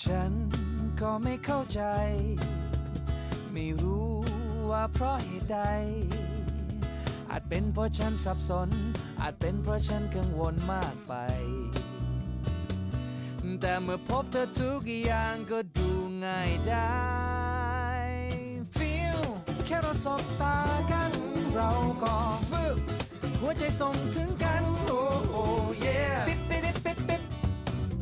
ฉันก็ไม่เข้าใจ ไม่รู้ว่าเพราะเหตุใด อาจเป็นเพราะฉันสับสน อาจเป็นเพราะฉันกังวลมากไป แต่เมื่อพบเธอทุกอย่างก็ดูง่ายได้ Feel แค่เราสบตากัน เราก็ฟึบหัวใจส่งถึงกัน โอ้โอ้ yeah ปิ๊บปิ๊บปิ๊บปิ๊บ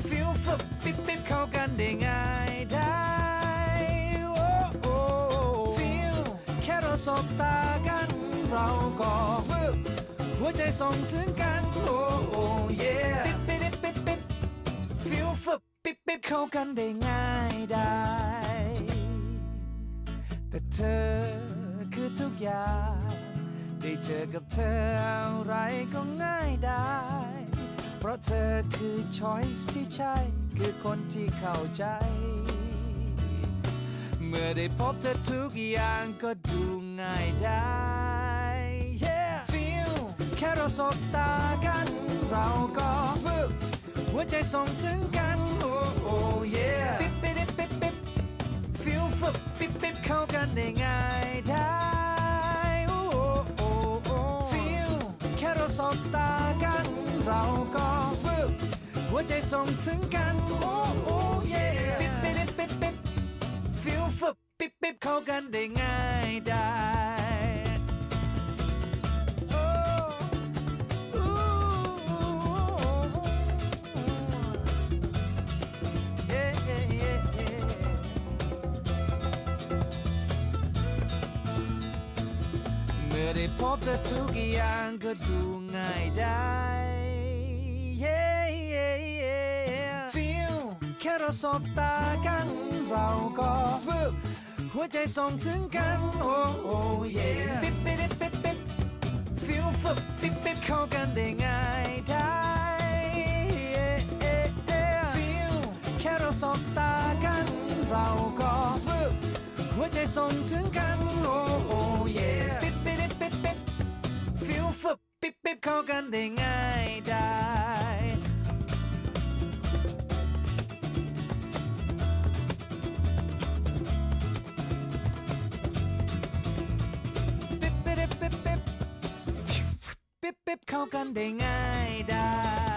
Feel ฟึบปิ๊บปิ๊บเข้ากันได้ง่ายได้โอ้โอ้ Feel แค่เราสบตากัน เราก็ฟึบหัวใจส่งถึงกัน โอ้โอ้ yeah ปิ๊บปิ๊บ ฟิลฟึบปิ๊บปิ๊บเข้ากันได้ง่ายได้ แต่เธอคือทุกอย่าง ได้เจอกับเธออะไรก็ง่ายได้ เพราะเธอคือช้อยส์ที่ใช่ คือคนที่เข้าใจ เมื่อได้พบเธอทุกอย่างก็ดูง่ายได้ yeah feel แค่เราสบตากัน เราก็ฟึบ หัวใจส่งถึงกัน โอ้โอ้ yeah ปิ๊บปิ๊บปิ๊บปิ๊บ feel ฟึบปิ๊บปิ๊บเข้ากันได้ง่ายได้โอ้โอ้โอ้ feel แค่เราสบตากันเราก็ฟึบหัวใจส่งถึงกันโอ้โอ้ yeah ปิ๊บปิ๊บปิ๊บปิ๊บฟิลฟึบปิ๊บปิ๊บเข้ากันได้ง่ายได้ ได้พบเธอทุกอย่างก็ดูง่ายได้ yeah, yeah, yeah. Feel แค่เราสบตากันเราก็ฟึบหัวใจส่งถึงกันโอ้โอ้ yeah ปิ๊บปิ๊บปิ๊บปิ๊บ Feel ฟึบปิ๊บปิ๊บเข้ากันได้ง่ายได้ yeah, yeah, yeah. Feel แค่เราสบตากันเราก็ฟึบหัวใจส่งถึงกันโอ้ เข้ากันได้ง่ายได้ปิ๊บปิ๊บปิ๊บปิ๊บปิ๊บปิ๊บเข้ากันได้ง่ายได้